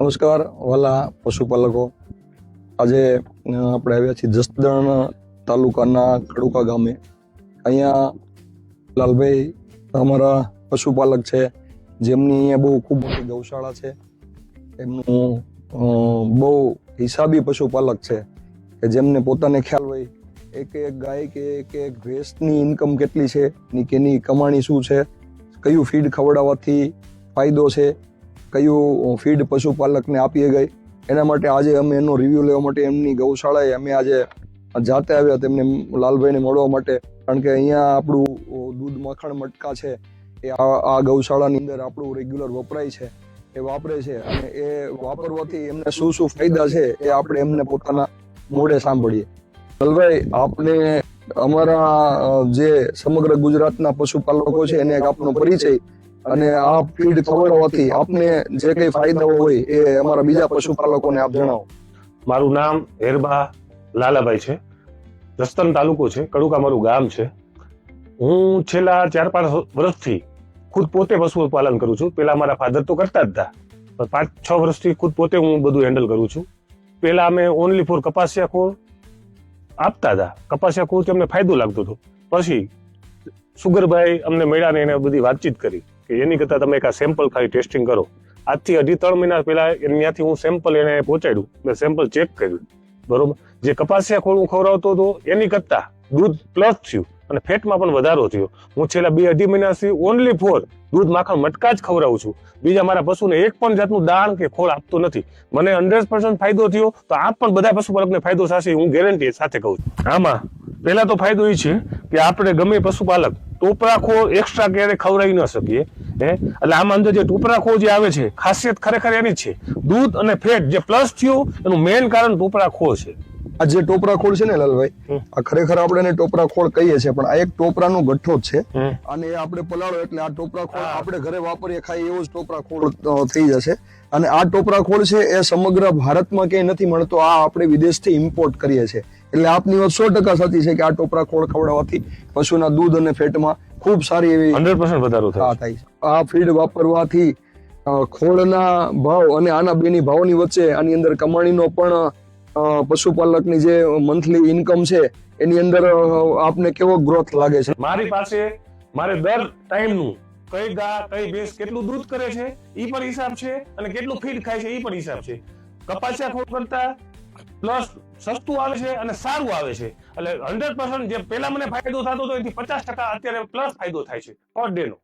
નમસ્કાર, વાલા પશુપાલકો. આજે આપણે આવ્યા છીએ જસદણ તાલુકાના ખડુકા ગામે. અહીંયા લાલભાઈ અમારા પશુપાલક છે, જેમની અહીંયા બહુ ખૂબ મોટી ગૌશાળા છે. એમનું બહુ હિસાબી પશુપાલક છે, કે જેમને પોતાને ખ્યાલ હોય, એક એક ગાય કે એક એક ભેંસની ઇન્કમ કેટલી છે, ની કેની કમાણી શું છે, કયું ફીડ ખવડાવવાથી ફાયદો છે કયું ફીડ પશુપાલકને આપીએ ગઈ. એના માટે આજે અમે એનો રિવ્યુ લેવા માટે એમની ગૌશાળાએ અમે આજે જાતે આવ્યા તેમને લાલભાઈને મળવા માટે. કારણ કે અહીંયા આપણું દૂધ મખણ મટકા છે, એ આ ગૌશાળાની અંદર આપણું રેગ્યુલર વપરાય છે, એ વાપરે છે. અને એ વાપરવાથી એમને શું શું ફાયદા છે એ આપણે એમને પોતાના મોઢે સાંભળીએ. લાલભાઈ, આપને અમારા જે સમગ્ર ગુજરાતના પશુપાલકો છે એને એક આપનો પરિચય અને આ ફીડ હોતી આપને જે કઈ ફાયદાઓ હોય એ અમારા બીજા પશુપાલકોને આપ જણાવો. મારું નામ હેરબા લાલાભાઈ છે. રસ્તન તાલુકો છે. કડુકા મારું ગામ છે. હું છેલ્લા ચાર પાંચ વર્ષથી ખુદ પોતે પશુપાલન કરું છું. પેલા મારા ફાધર તો કરતા જ હતા. પણ પાંચ છ વર્ષથી ખુદ પોતે હું બધું હેન્ડલ કરું છું. પેલા અમે ઓનલી ફોર કપાસિયા ખોળ આપતા હતા. કપાસિયા ખોળથી અમને ફાયદો લાગતો હતો. પછી સુગરભાઈ અમને મળ્યા ને એને બધી વાતચીત કરી. કે એની કરતાં તમે એક આ સેમ્પલ ખાલી ટેસ્ટિંગ કરો. આજથી અઢી ત્રણ મહિના પહેલાં ત્યાંથી હું સેમ્પલ એને પહોંચાડ્યું. મેં સેમ્પલ ચેક કર્યું. બરોબર? જે કપાસિયા ખોળ હું ખવડાવતો હતો, એની કરતાં દૂધ પ્લસ થયું અને ફેટમાં પણ વધારો થયો. હું છેલ્લા બે અઢી મહિનાથી ઓનલી ફોર દૂધ માખણ મટકા જ ખવડાવું છું. બીજા મારા પશુને એક પણ જાતનું દાણ કે ખોળ આપતો નથી. મને હંડ્રેડ પર્સન્ટ ફાયદો થયો, તો આપ પણ બધા પશુપાલકને ફાયદો થશે, હું ગેરંટી સાથે કહું છું. આમાં પહેલા તો ફાયદો એ છે કે આપણે ગમે પશુપાલક ટોપરા ખોળ એક્સ્ટ્રા ક્યારે ખવડાવી ન શકીએ, હે? એટલે આમાં અંદર જે ટોપરાખો જે આવે છે, ખાસિયત ખરેખર એની છે. દૂધ અને ફેટ જે પ્લસ થયું, એનું મેઇન કારણ ટોપરાખો છે. આ જે ટોપરા ખોળ છે ને લાલભાઈ આ ખરેખર આપણે એને ટોપરા ખોળ કહીએ છીએ પણ આ એક ટોપરાનો ગઠ્ઠો જ છે. અને એ આપણે પલાળો એટલે આ ટોપરા ખોળ આપણે ઘરે વાપરીએ ખાઈએ એવો જ ટોપરા ખોળ થઈ જશે. અને આ ટોપરા ખોળ છે એ સમગ્ર ભારતમાં ક્યાંય નથી મળતો આ આપણે વિદેશથી ઇમ્પોર્ટ કરીએ છીએ. એટલે આપની વાત સો ટકા સાચી છે કે આ ટોપરા ખોળ ખવડાવવાથી પશુના દૂધ અને ફેટમાં ખૂબ સારી એવી હંડ્રેડ પર્સન્ટ વધારો થાય આ ફીડ વાપરવાથી ખોળના ભાવ અને આના બેની ભાવની વચ્ચે આની અંદર કમાણીનો પણ પશુપાલકની જે મંથલી ઇન્કમ છે, એની અંદર આપને કેવો ગ્રોથ લાગે છે? મારી પાસે, મારે દર ટાઈમનું કઈ ગા, કઈ ભેંસ કેટલું દૂધ કરે છે એ પણ હિસાબ છે અને કેટલું ફીડ ખાય છે એ પણ હિસાબ છે. કપાસિયા ખોળ કરતા પ્લસ સસ્તું આવે છે અને સારું આવે છે. એટલે હંડ્રેડ પર્સન્ટ જે પેલા મને ફાયદો થતો હતો, એથી પચાસ ટકા અત્યારે પ્લસ ફાયદો થાય છે પર ડે નો.